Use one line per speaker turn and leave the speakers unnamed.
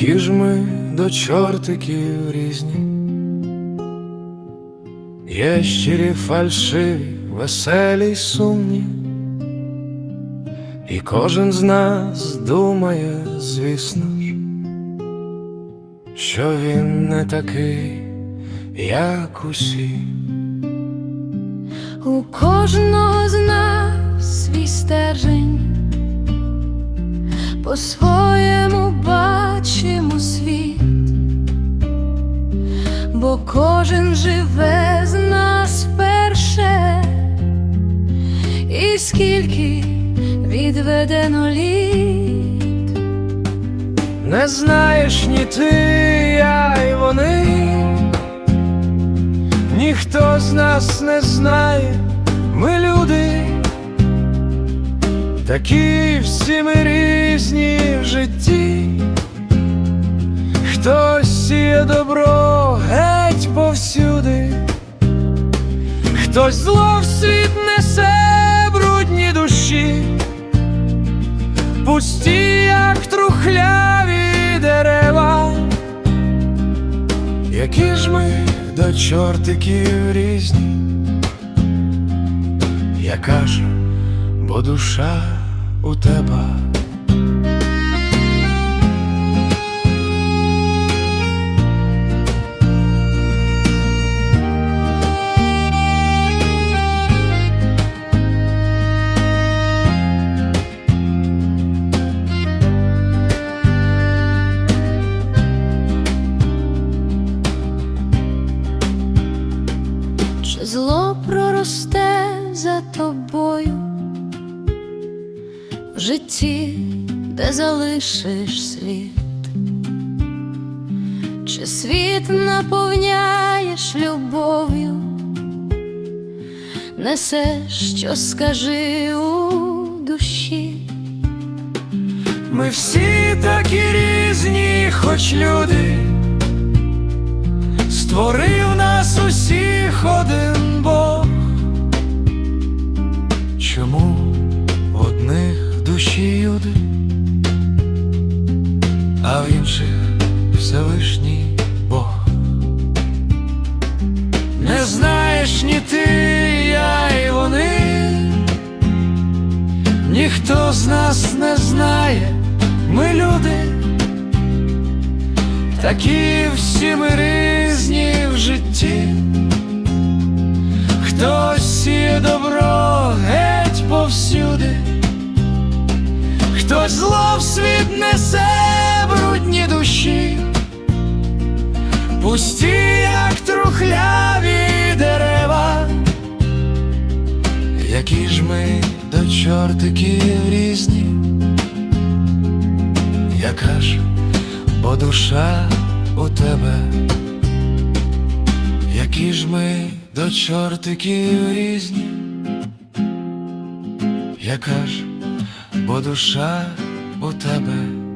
Які ж ми до чортиків різні, є щирі фальшиві, веселі й сумні, і кожен з нас думає, звісно ж, що він не такий, як усі.
У кожного з нас свій стержень, по-своєму бачимо світ, бо кожен живе з нас вперше, і скільки відведено літ,
Не знаєш ні ти, я й вони, ніхто з нас не знає, ми люди, такі всі ми різні в житті, хтось сіє добро геть повсюди, хтось зло в світ несе брудні душі. Пусті, як трухляві дерева, які ж ми до чортиків різні, я кажу, бо душа у тебе.
Чи зло проросте за тобою. В житті, де залишиш слід, чи світ наповняєш любов'ю, несеш, що скажи у душі.
Ми всі такі різні, хоч люди, створив душі юди, а в інших Всевишній Бог? Не знаєш ні ти, я й вони. Ніхто з нас не знає, ми люди, такі всі ми зло в світ несе брудні душі, пусті, як трухляві дерева. Які ж ми до чортиків різні, яка ж, бо душа у тебе, які ж ми до чортиків різні, яка ж, бо душа у тебе.